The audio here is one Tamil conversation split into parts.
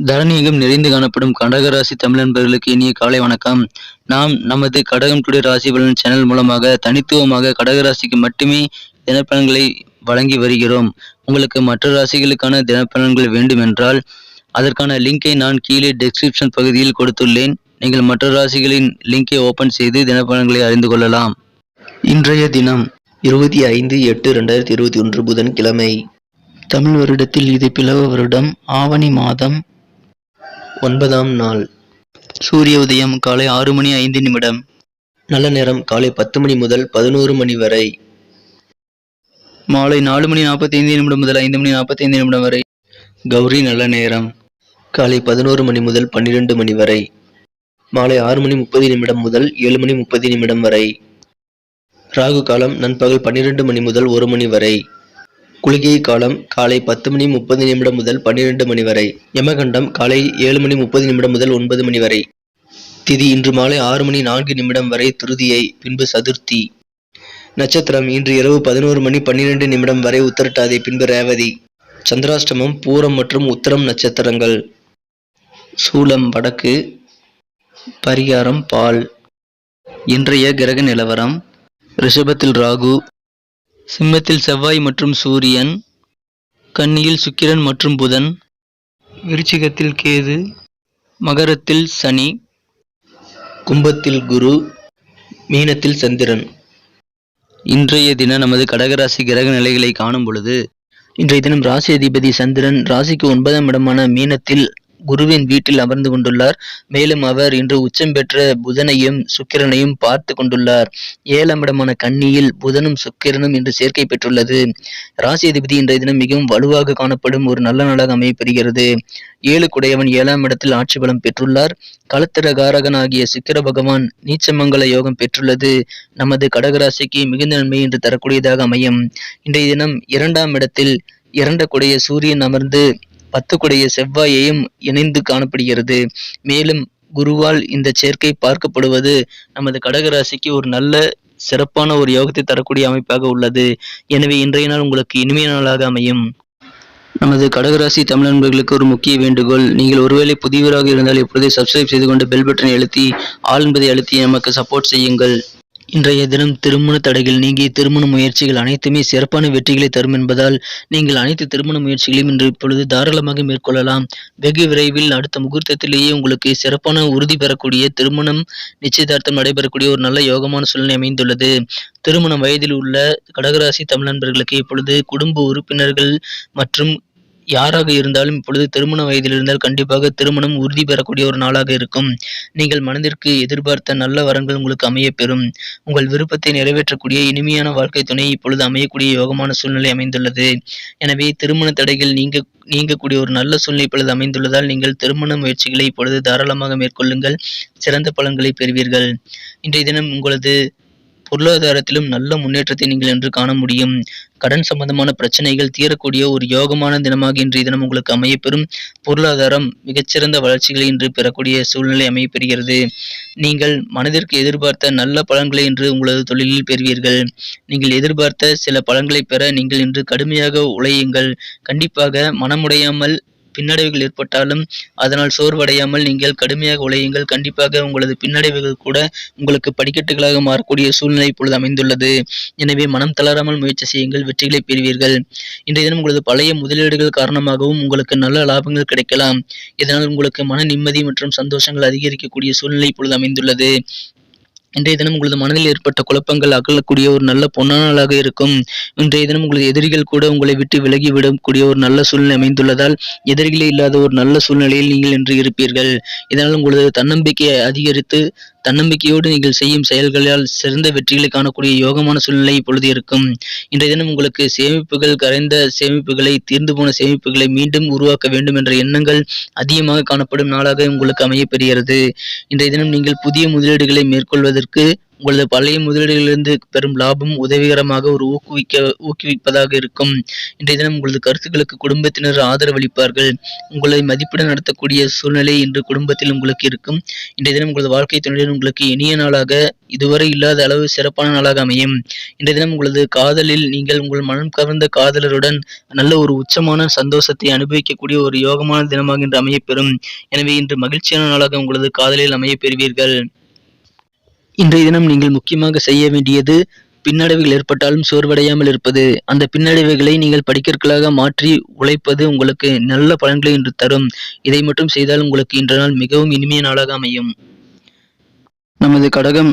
தரணியெங்கும் நிறைந்து காணப்படும் கடகராசி தமிழன்பர்களுக்கு இனிய காலை வணக்கம். நாம் நமது கடகம் டுடே ராசி பலன் சேனல் மூலமாக தனித்துவமாக கடகராசிக்கு மட்டுமே தினப்பலன்களை வழங்கி வருகிறோம். உங்களுக்கு மற்ற ராசிகளுக்கான தினப்பலன்கள் வேண்டுமென்றால் அதற்கான லிங்கை நான் கீழே டெஸ்கிரிப்ஷன் பகுதியில் கொடுத்துள்ளேன். நீங்கள் மற்ற ராசிகளின் லிங்கை ஓபன் செய்து தினப்பலன்களை அறிந்து கொள்ளலாம். இன்றைய தினம் இருபத்தி ஐந்து எட்டு ரெண்டாயிரத்தி இருபத்தி ஒன்று புதன்கிழமை. தமிழ் வருடத்தில் இது பிளவ வருடம். ஆவணி மாதம் ஒன்பதாம் நாள். சூரிய உதயம் காலை ஆறு மணி ஐந்து நிமிடம். நல்ல நேரம் காலை பத்து மணி முதல் பதினோரு மணி வரை. மாலை நாலு மணி நாற்பத்தி ஐந்து நிமிடம் முதல் ஐந்து மணி நாற்பத்தி ஐந்து நிமிடம் வரை. கௌரி நல்ல நேரம். காலை பதினோரு மணி முதல் பன்னிரண்டு மணி வரை. மாலை ஆறு மணி முப்பது நிமிடம் முதல் ஏழு மணி முப்பது நிமிடம் வரை. ராகு காலம் நண்பகல் பன்னிரண்டு மணி முதல் ஒரு மணி வரை. குளிகை காலம் காலை பத்து மணி முப்பது நிமிடம் முதல் பன்னிரண்டு மணி வரை. யமகண்டம் காலை ஏழு மணி முப்பது நிமிடம் முதல் ஒன்பது மணி வரை. திதி இன்று மாலை ஆறு மணி நான்கு நிமிடம் வரை துருதியை பின்பு சதுர்த்தி. நட்சத்திரம் இன்று இரவு பதினோரு மணி பன்னிரண்டு நிமிடம் வரை உத்தரட்டாதி பின்பு ரேவதி. சந்திராஷ்டமம் பூரம் மற்றும் உத்தரம் நட்சத்திரங்கள். சூலம் வடக்கு. பரிகாரம் பால். இன்றைய கிரக நிலவரம் ரிஷபத்தில் ராகு சிம்மத்தில் செவ்வாய் மற்றும் சூரியன் கன்னியில் சுக்கிரன் மற்றும் புதன் விருச்சிகத்தில் கேது மகரத்தில் சனி கும்பத்தில் குரு மீனத்தில் சந்திரன். இன்றைய தினம் நமது கடகராசி கிரக நிலைகளை காணும் பொழுது இன்றைய தினம் ராசி அதிபதி சந்திரன் ராசிக்கு ஒன்பதாம் இடமான மீனத்தில் குருவின் வீட்டில் அமர்ந்து கொண்டுள்ளார். மேலும் அவர் இன்று உச்சம் பெற்ற புதனையும் சுக்கிரனையும் பார்த்து கொண்டுள்ளார். ஏழாம் இடமான கன்னியில் புதனும் சுக்கிரனும் இன்று சேர்க்கை பெற்றுள்ளது. ராசி அதிபதி இன்றைய தினம் மிகவும் வலுவாக காணப்படும் ஒரு நல்ல நாளாக அமையப்பெறுகிறது. ஏழு குடையவன் ஏழாம் இடத்தில் ஆட்சி பலம் பெற்றுள்ளார். களத்திரகாரகனாகிய சுக்கிர பகவான் நீச்சமங்கல யோகம் பெற்றுள்ளது. நமது கடகராசிக்கு மிகுந்த நன்மை என்று தரக்கூடியதாக அமையும். இன்றைய தினம் இரண்டாம் இடத்தில் இரண்ட குடைய சூரியன் அமர்ந்து பத்துக்குடைய செவ்வாயையும் இணைந்து காணப்படுகிறது. மேலும் குருவால் இந்த சேர்க்கை பார்க்கப்படுவது நமது கடகராசிக்கு ஒரு நல்ல சிறப்பான ஒரு யோகத்தை தரக்கூடிய அமைப்பாக உள்ளது. எனவே இன்றைய நாள் உங்களுக்கு இனிமைய நாளாக அமையும். நமது கடகராசி தமிழ் நண்பர்களுக்கு ஒரு முக்கிய வேண்டுகோள். நீங்கள் ஒருவேளை புதியவராக இருந்தால் இப்பொழுதே சப்ஸ்கிரைப் செய்து கொண்டு பெல் பட்டனை அழுத்தி ஆள் என்பதை அழுத்தி நமக்கு சப்போர்ட் செய்யுங்கள். இன்றைய தினம் திருமண தடைகள் நீங்கி திருமண முயற்சிகள் அனைத்துமே சிறப்பான வெற்றிகளை தரும் என்பதால் நீங்கள் அனைத்து திருமண முயற்சிகளையும் இன்று இப்பொழுது தாராளமாக மேற்கொள்ளலாம். வெகு விரைவில் அடுத்த முகூர்த்தத்திலேயே உங்களுக்கு சிறப்பான உறுதி பெறக்கூடிய திருமணம் நிச்சயதார்த்தம் நடைபெறக்கூடிய ஒரு நல்ல யோகமான சூழ்நிலை அமைந்துள்ளது. திருமண வயதில் உள்ள கடகராசி தமிழ் நண்பர்களுக்கு இப்பொழுது குடும்ப உறுப்பினர்கள் மற்றும் யாராக இருந்தாலும் இப்பொழுது திருமண வயதில் இருந்தால் கண்டிப்பாக திருமணம் உறுதி பெறக்கூடிய ஒரு நாளாக இருக்கும். நீங்கள் மனதிற்கு எதிர்பார்த்த நல்ல வரங்கள் உங்களுக்கு அமைய பெறும் உங்கள் விருப்பத்தை நிறைவேற்றக்கூடிய இனிமையான வாழ்க்கை துணை இப்பொழுது அமையக்கூடிய யோகமான சூழ்நிலை அமைந்துள்ளது. எனவே திருமண தடைகள் நீங்க நீங்கக்கூடிய ஒரு நல்ல சூழ்நிலை இப்பொழுது அமைந்துள்ளதால் நீங்கள் திருமண முயற்சிகளை இப்பொழுது தாராளமாக மேற்கொள்ளுங்கள். சிறந்த பலன்களை பெறுவீர்கள். இன்றைய தினம் உங்களது பொருளாதாரத்திலும் நல்ல முன்னேற்றத்தை நீங்கள் இன்று காண முடியும். கடன் சம்பந்தமான பிரச்சனைகள் தீரக்கூடிய ஒரு யோகமான தினமாக இன்றைய தினம் உங்களுக்கு அமையப்பெறும். பொருளாதாரம் மிகச்சிறந்த வளர்ச்சிகளை இன்று பெறக்கூடிய சூழ்நிலை அமையப்பெறுகிறது. நீங்கள் மனதிற்கு எதிர்பார்த்த நல்ல பலன்களை இன்று உங்களது தொழிலில் பெறுவீர்கள். நீங்கள் எதிர்பார்த்த சில பலன்களை பெற நீங்கள் இன்று கடுமையாக உழையுங்கள். கண்டிப்பாக மனமுடையாமல் பின்னடைவுகள் ஏற்பட்டாலும் அதனால் சோர்வடையாமல் நீங்கள் கடுமையாக உழையுங்கள். கண்டிப்பாக உங்களது பின்னடைவுகள் கூட உங்களுக்கு படிக்கட்டுகளாக மாறக்கூடிய சூழ்நிலை இப்பொழுது அமைந்துள்ளது. எனவே மனம் தளராமல் முயற்சி செய்யுங்கள் வெற்றிகளை பெறுவீர்கள். இன்றைய தினம் உங்களது பழைய முதலீடுகள் காரணமாகவும் உங்களுக்கு நல்ல லாபங்கள் கிடைக்கலாம். இதனால் உங்களுக்கு மன நிம்மதி மற்றும் சந்தோஷங்கள் அதிகரிக்கக்கூடிய சூழ்நிலை இப்பொழுது அமைந்துள்ளது. இன்றைய தினம் உங்களது மனதில் ஏற்பட்ட குழப்பங்கள் அகலக்கூடிய ஒரு நல்ல பொன்னாளாக நாளாக இருக்கும். இன்றைய தினம் உங்களது எதிரிகள் கூட உங்களை விட்டு விலகி விடக்கூடிய ஒரு நல்ல சூழ்நிலை அமைந்துள்ளதால் எதிரிகளே இல்லாத ஒரு நல்ல சூழ்நிலையில் நீங்கள் இன்று இருப்பீர்கள். இதனால் உங்களது தன்னம்பிக்கையை அதிகரித்து தன்னம்பிக்கையோடு நீங்கள் செய்யும் செயல்களால் சிறந்த வெற்றிகளை காணக்கூடிய யோகமான சூழ்நிலை இப்பொழுது இருக்கும். இன்றைய தினம் உங்களுக்கு சேமிப்புகள் கரைந்த சேமிப்புகளை தீர்ந்து போன சேமிப்புகளை மீண்டும் உருவாக்க வேண்டும் என்ற எண்ணங்கள் அதிகமாக காணப்படும் நாளாக உங்களுக்கு அமையப்பெறுகிறது இன்றைய தினம் நீங்கள் புதிய முதலீடுகளை மேற்கொள்வதற்கு உங்களது பழைய முதலீடுகளிலிருந்து பெறும் லாபம் உதவிகரமாக ஒரு ஊக்குவிக்க ஊக்குவிப்பதாக இருக்கும். இன்றைய தினம் உங்களது கருத்துக்களுக்கு குடும்பத்தினர் ஆதரவளிப்பார்கள். உங்களை மதிப்புடன் நடத்தக்கூடிய சூழ்நிலை இன்று குடும்பத்தில் உங்களுக்கு இருக்கும். இன்றைய தினம் உங்களது வாழ்க்கை துணையுடன் உங்களுக்கு இனிய நாளாக இதுவரை இல்லாத அளவு சிறப்பான நாளாக அமையும். இன்றைய தினம் உங்களது காதலில் நீங்கள் உங்கள் மனம் கவர்ந்த காதலருடன் நல்ல ஒரு உச்சமான சந்தோஷத்தை அனுபவிக்கக்கூடிய ஒரு யோகமான தினமாக இன்று அமையப்பெறும். எனவே இன்று மகிழ்ச்சியான நாளாக உங்களது காதலில் அமையப் பெறுவீர்கள் இன்றைய தினம் நீங்கள் முக்கியமாக செய்ய வேண்டியது பின்னடைவுகள் ஏற்பட்டாலும் சோர்வடையாமல் இருப்பது. அந்த பின்னடைவுகளை நீங்கள் படிக்கற்களாக மாற்றி உழைப்பது உங்களுக்கு நல்ல பலன்களை இன்று தரும். இதை மட்டும் செய்தால் உங்களுக்கு இன்ற நாள் மிகவும் இனிமைய நாளாக அமையும். நமது கடகம்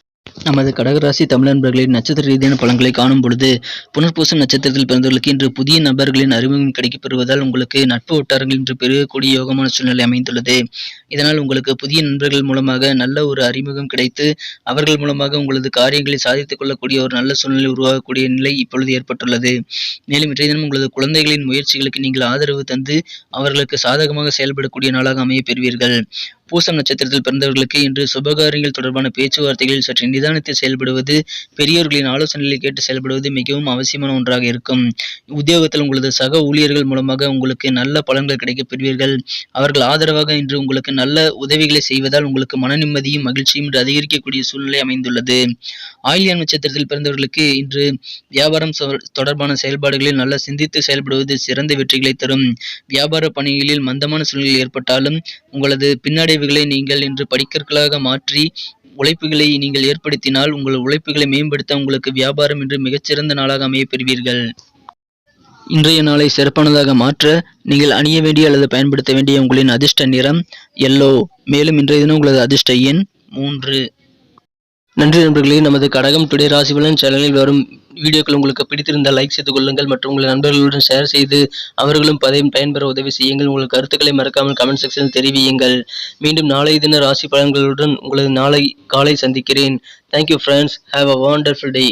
நமது கடகராசி தமிழ் நண்பர்களின் நட்சத்திர ரீதியான பலன்களை காணும் பொழுது புனர்பூசம் நட்சத்திரத்தில் பிறந்தவர்களுக்கு இன்று புதிய நபர்களின் அறிமுகம் கிடைக்கப்பெறுவதால் உங்களுக்கு நட்பு வட்டாரங்கள் இன்று பெருகக்கூடிய யோகமான சூழ்நிலை அமைந்துள்ளது. இதனால் உங்களுக்கு புதிய நண்பர்கள் மூலமாக நல்ல ஒரு அறிமுகம் கிடைத்து அவர்கள் மூலமாக உங்களது காரியங்களை சாதித்துக் கொள்ளக்கூடிய ஒரு நல்ல சூழ்நிலை உருவாகக்கூடிய நிலை இப்பொழுது ஏற்பட்டுள்ளது. மேலும் இன்றைய தினம் உங்களது குழந்தைகளின் முயற்சிகளுக்கு நீங்கள் ஆதரவு தந்து அவர்களுக்கு சாதகமாக செயல்படக்கூடிய நாளாக அமைய பெறுவீர்கள். பூசம் நட்சத்திரத்தில் பிறந்தவர்களுக்கு இன்று சுபகாரியங்கள் தொடர்பான பேச்சுவார்த்தைகளில் சற்று நிதானத்தில் செயல்படுவது பெரியோர்களின் ஆலோசனைகளை கேட்டு செயல்படுவது மிகவும் அவசியமான ஒன்றாக இருக்கும். உத்தியோகத்தில் உங்களது சக ஊழியர்கள் மூலமாக உங்களுக்கு நல்ல பலன்கள் கிடைக்கப் பெறுவீர்கள். அவர்கள் ஆதரவாக இன்று உங்களுக்கு நல்ல உதவிகளை செய்வதால் உங்களுக்கு மன நிம்மதியும் மகிழ்ச்சியும் இன்று அதிகரிக்கக்கூடிய சூழ்நிலை அமைந்துள்ளது. ஆயிலியம் நட்சத்திரத்தில் பிறந்தவர்களுக்கு இன்று வியாபாரம் தொடர்பான செயல்பாடுகளில் நல்ல சிந்தித்து செயல்படுவது சிறந்த வெற்றிகளை தரும். வியாபார பணிகளில் மந்தமான சூழ்நிலை ஏற்பட்டாலும் உங்களது பின்னடைவுகளை நீங்கள் இன்று படிக்கற்களாக மாற்றி உழைப்புகளை நீங்கள் ஏற்படுத்தினால் உங்கள் உழைப்புகளை மேம்படுத்த உங்களுக்கு வியாபாரம் இன்று மிகச்சிறந்த நாளாக அமைய பெறுவீர்கள். இன்றைய நாளை சிறப்பானதாக மாற்ற நீங்கள் அணிய வேண்டிய அல்லது பயன்படுத்த வேண்டிய உங்களின் அதிர்ஷ்ட நிறம் எல்லோ மேலும் இன்றைய தினம் உங்களது அதிர்ஷ்ட எண் மூன்று. நன்றி நண்பர்களே நமது கடகம் டுடே ராசிபலன் சேனலில் வரும் வீடியோக்கள் உங்களுக்கு பிடித்திருந்தால் லைக் செய்து கொள்ளுங்கள் மற்றும் உங்கள் நண்பர்களுடன் ஷேர் செய்து அவர்களும் பதையும் பயன்பெற உதவி செய்யுங்கள். உங்கள் கருத்துக்களை மறக்காமல் கமெண்ட் செக்ஷனில் தெரிவியுங்கள். மீண்டும் நாளை தின ராசி பலன்களுடன் உங்களது நாளை காலை சந்திக்கிறேன். Thank you friends have a wonderful day